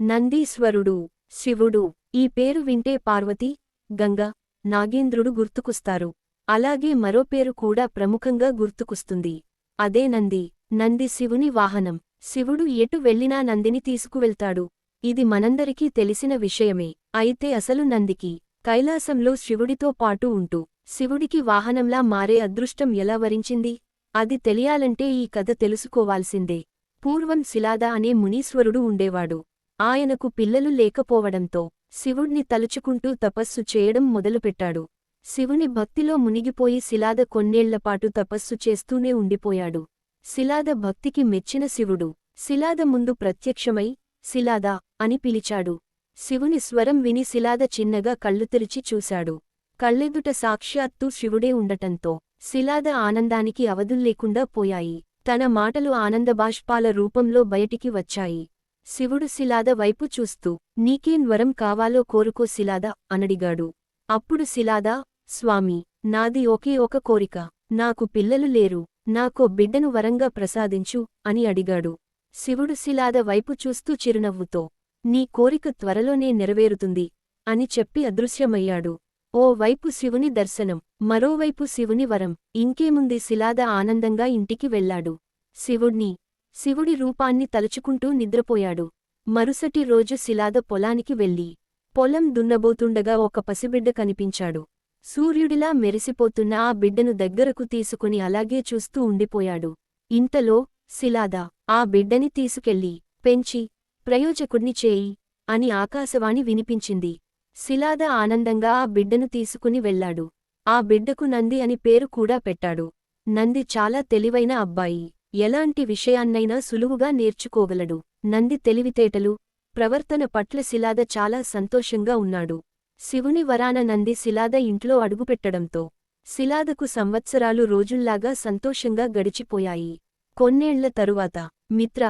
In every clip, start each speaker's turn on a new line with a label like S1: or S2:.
S1: నందీశ్వరుడు శివుడు ఈ పేరు వింటే పార్వతి గంగ నాగేంద్రుడు గుర్తుకొస్తారు. అలాగే మరో పేరు కూడా ప్రముఖంగా గుర్తుకొస్తుంది. అదే నంది నంది శివుని వాహనం. శివుడు ఎటు వెళ్ళినా నందిని తీసుకువెళ్తాడు. ఇది మనందరికీ తెలిసిన విషయమే. అయితే అసలు నందికి కైలాసంలో శివుడితో పాటు ఉంటూ శివుడికి వాహనంలా మారే అదృష్టం ఎలా వరించింది? అది తెలియాలంటే ఈ కథ తెలుసుకోవాల్సిందే. పూర్వం శిలాద అనే మునీశ్వరుడు ఉండేవాడు. ఆయనకు పిల్లలు లేకపోవడంతో శివుణ్ణి తలుచుకుంటూ తపస్సు చేయడం మొదలుపెట్టాడు. శివుని భక్తిలో మునిగిపోయి శిలాద కొన్నేళ్ళపాటు తపస్సు చేస్తూనే ఉండిపోయాడు. శిలాద భక్తికి మెచ్చిన శివుడు శిలాద ముందు ప్రత్యక్షమై శిలాద అని పిలిచాడు. శివుని స్వరం విని శిలాద చిన్నగా కళ్ళు తెరిచి చూశాడు. కళ్ళెదుట సాక్షాత్తూ శివుడే ఉండటంతో శిలాద ఆనందానికి అవధుల్లేకుండా పోయాయి. తన మాటలు ఆనందబాష్పాల రూపంలో బయటికి వచ్చాయి. శివుడు శిలాద వైపు చూస్తూ నీకేం వరం కావాలో కోరుకో శిలాద అనడిగాడు. అప్పుడు శిలాద స్వామి నాది ఒకే ఒక కోరిక. నాకు పిల్లలు లేరు. నాకో బిడ్డను వరంగా ప్రసాదించు అని అడిగాడు. శివుడు శిలాద వైపు చూస్తూ చిరునవ్వుతో నీ కోరిక త్వరలోనే నెరవేరుతుంది అని చెప్పి అదృశ్యమయ్యాడు. ఓ వైపు శివుని దర్శనం మరోవైపు శివుని వరం. ఇంకేముంది? శిలాద ఆనందంగా ఇంటికి వెళ్ళాడు. శివుణ్ణి శివుడి రూపాన్ని తలుచుకుంటూ నిద్రపోయాడు. మరుసటి రోజు శిలాద పొలానికి వెళ్ళి పొలం దున్నబోతుండగా ఒక పసిబిడ్డ కనిపించాడు. సూర్యుడిలా మెరిసిపోతున్న ఆ బిడ్డను దగ్గరకు తీసుకుని అలాగే చూస్తూ ఉండిపోయాడు. ఇంతలో శిలాద ఆ బిడ్డని తీసుకెళ్ళి పెంచి ప్రయోజకుణ్ణి చేయి అని ఆకాశవాణి వినిపించింది. శిలాద ఆనందంగా ఆ బిడ్డను తీసుకుని వెళ్ళాడు. ఆ బిడ్డకు నంది అని పేరు కూడా పెట్టాడు. నంది చాలా తెలివైన అబ్బాయి. ఎలాంటి విషయాన్నైనా సులువుగా నేర్చుకోగలడు. నంది తెలివితేటలు ప్రవర్తన పట్ల శిలాద చాలా సంతోషంగా ఉన్నాడు. శివుని వరాన నంది శిలాద ఇంట్లో అడుగుపెట్టడంతో శిలాదకు సంవత్సరాలు రోజుల్లాగా సంతోషంగా గడిచిపోయాయి. కొన్నేళ్ళ తరువాత మిత్ర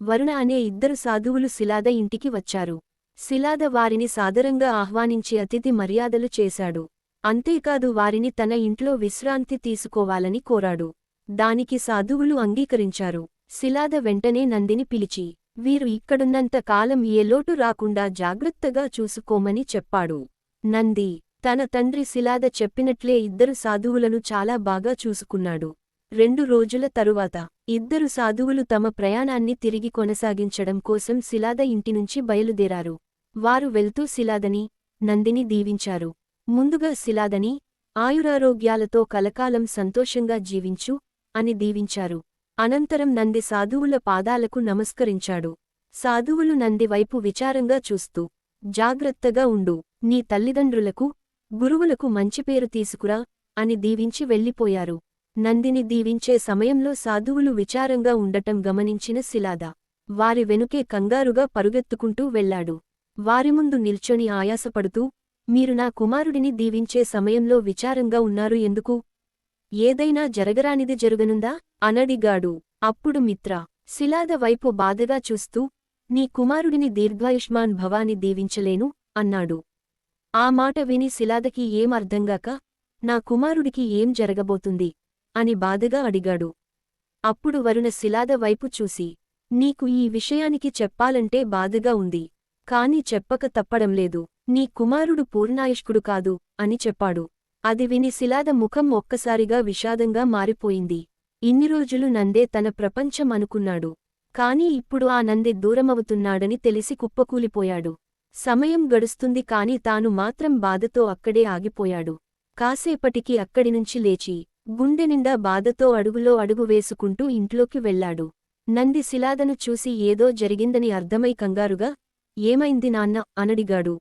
S1: వరుణ అనే ఇద్దరు సాధువులు శిలాద ఇంటికి వచ్చారు. శిలాద వారిని సాదరంగా ఆహ్వానించి అతిథి మర్యాదలు చేశాడు. అంతేకాదు వారిని తన ఇంట్లో విశ్రాంతి తీసుకోవాలని కోరాడు. దానికి సాధువులు అంగీకరించారు. శిలాద వెంటనే నందిని పిలిచి వీరు ఇక్కడున్నంత కాలం ఏ లోటు రాకుండా జాగ్రత్తగా చూసుకోమని చెప్పాడు. నంది తన తండ్రి శిలాద చెప్పినట్లే ఇద్దరు సాధువులను చాలా బాగా చూసుకున్నాడు. రెండు రోజుల తరువాత ఇద్దరు సాధువులు తమ ప్రయాణాన్ని తిరిగి కొనసాగించడం కోసం శిలాద ఇంటినుంచి బయలుదేరారు. వారు వెళ్తూ శిలాదని నందిని దీవించారు. ముందుగా శిలాదని ఆయురారోగ్యాలతో కలకాలం సంతోషంగా జీవించు అని దీవించారు. అనంతరం నంది సాధువుల పాదాలకు నమస్కరించాడు. సాధువులు నంది వైపు విచారంగా చూస్తూ జాగ్రత్తగా ఉండు నీ తల్లిదండ్రులకు గురువులకు మంచి పేరు తీసుకురా అని దీవించి వెళ్ళిపోయారు. నందిని దీవించే సమయంలో సాధువులు విచారంగా ఉండటం గమనించిన శిలాద వారి వెనుకే కంగారుగా పరుగెత్తుకుంటూ వెళ్ళాడు వారి ముందు నిల్చొని ఆయాసపడుతూ మీరు నా కుమారుడిని దీవించే సమయంలో విచారంగా ఉన్నారు ఎందుకు? ఏదైనా జరగరానిది జరుగనుందా? అనడిగాడు. అప్పుడు మిత్ర శిలాద వైపు బాధగా చూస్తూ నీ కుమారుడిని దీర్ఘాయుష్మాన్ భవాని దీవించలేను అన్నాడు. ఆ మాట విని శిలాదకి ఏం అర్థంగాక నా కుమారుడికి ఏం జరగబోతుంది? అని బాధగా అడిగాడు. అప్పుడు వరుణ శిలాద వైపు చూసి నీకు ఈ విషయానికి చెప్పాలంటే బాధగా ఉంది కాని చెప్పక తప్పడంలేదు నీ కుమారుడు పూర్ణాయుష్కుడు కాదు అని చెప్పాడు. అది విని శిలాద ముఖం ఒక్కసారిగా విషాదంగా మారిపోయింది. ఇన్ని రోజులు నందే తన ప్రపంచం అనుకున్నాడు. కాని ఇప్పుడు ఆ నంది దూరమవుతున్నాడని తెలిసి కుప్పకూలిపోయాడు. సమయం గడుస్తుంది కాని తాను మాత్రం బాధతో అక్కడే ఆగిపోయాడు. కాసేపటికి అక్కడినుంచి లేచి గుండెనిండా బాధతో అడుగులో అడుగు వేసుకుంటూ ఇంట్లోకి వెళ్ళాడు నంది శిలాదను చూసి ఏదో జరిగిందని అర్థమై కంగారుగా ఏమైంది నాన్న? అనడిగాడు.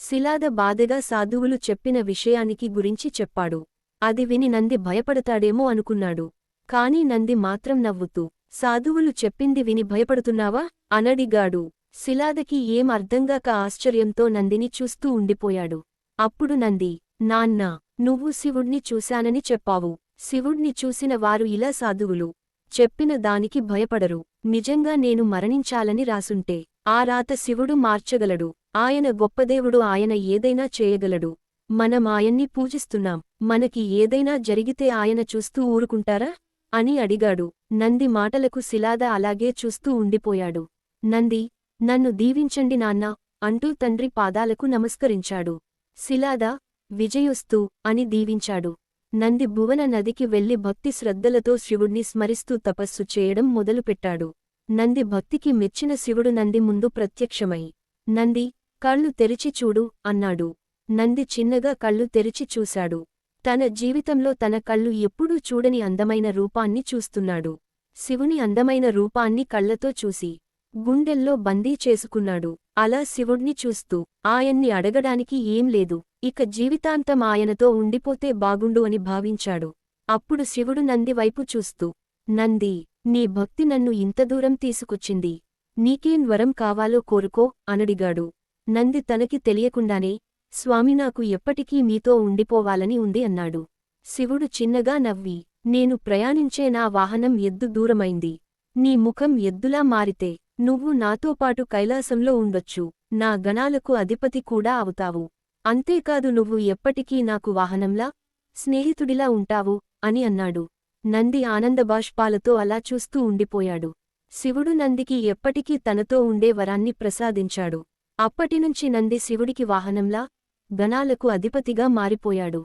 S1: శిలాద బాధగా సాధువులు చెప్పిన విషయానికి గురించి చెప్పాడు. అది విని నంది భయపడతాడేమో అనుకున్నాడు. కాని నంది మాత్రం నవ్వుతూ సాధువులు చెప్పింది విని భయపడుతున్నావా? అనడిగాడు. శిలాదకి ఏం అర్థంగాక ఆశ్చర్యంతో నందిని చూస్తూ ఉండిపోయాడు. అప్పుడు నంది నాన్నా నువ్వు శివుణ్ణి చూశానని చెప్పావు. శివుణ్ణి చూసిన వారు ఇలా సాధువులు. చెప్పిన దానికి భయపడరు. నిజంగా నేను మరణించాలని రాసుంటే ఆ రాత శివుడు మార్చగలడు. ఆయన గొప్పదేవుడు ఆయన ఏదైనా చేయగలడు. మనం ఆయన్ని పూజిస్తున్నాం. మనకి ఏదైనా జరిగితే ఆయన చూస్తూ ఊరుకుంటారా? అని అడిగాడు. నంది మాటలకు శిలాద అలాగే చూస్తూ ఉండిపోయాడు. నంది నన్ను దీవించండి నాన్నా అంటూ తండ్రి పాదాలకు నమస్కరించాడు. శిలాద విజయోస్తు అని దీవించాడు. నంది భువన నదికి వెళ్ళి భక్తి శ్రద్ధలతో శివుణ్ణి స్మరిస్తూ తపస్సు చేయడం మొదలుపెట్టాడు. నంది భక్తికి మెచ్చిన శివుడు నంది ముందు ప్రత్యక్షమై. నంది కళ్ళు తెరిచి చూడు అన్నాడు. నంది చిన్నగా కళ్ళు తెరిచి చూశాడు. తన జీవితంలో తన కళ్ళు ఎప్పుడూ చూడని అందమైన రూపాన్ని చూస్తున్నాడు. శివుని అందమైన రూపాన్ని కళ్ళతో చూసి గుండెల్లో బందీ చేసుకున్నాడు. అలా శివుణ్ణి చూస్తూ ఆయన్ని అడగడానికి ఏం లేదు. ఇక జీవితాంతం ఆయనతో ఉండిపోతే బాగుండు అని భావించాడు. అప్పుడు శివుడు నంది వైపు చూస్తూ నంది నీ భక్తి నన్ను ఇంత దూరం తీసుకొచ్చింది. నీకేం వరం కావాలో కోరుకో అనడిగాడు. నంది తనకి తెలియకుండానే స్వామి నాకు ఎప్పటికీ మీతో ఉండిపోవాలని ఉంది అన్నాడు. శివుడు చిన్నగా నవ్వి నేను ప్రయాణించే నా వాహనం ఎద్దు దూరమైంది. నీ ముఖం ఎద్దులా మారితే నువ్వు నాతో పాటు కైలాసంలో ఉండొచ్చు. నా గణాలకు అధిపతి కూడా అవుతావు. అంతేకాదు నువ్వు ఎప్పటికీ నాకు వాహనంలా స్నేహితుడిలా ఉంటావు అని అన్నాడు. నంది ఆనందబాష్పాలతో అలా చూస్తూ ఉండిపోయాడు. శివుడు నందికి ఎప్పటికీ తనతో ఉండే వరాన్ని ప్రసాదించాడు. అప్పటినుంచి నంది శివుడికి వాహనంలా గణాలకు అధిపతిగా మారిపోయాడు.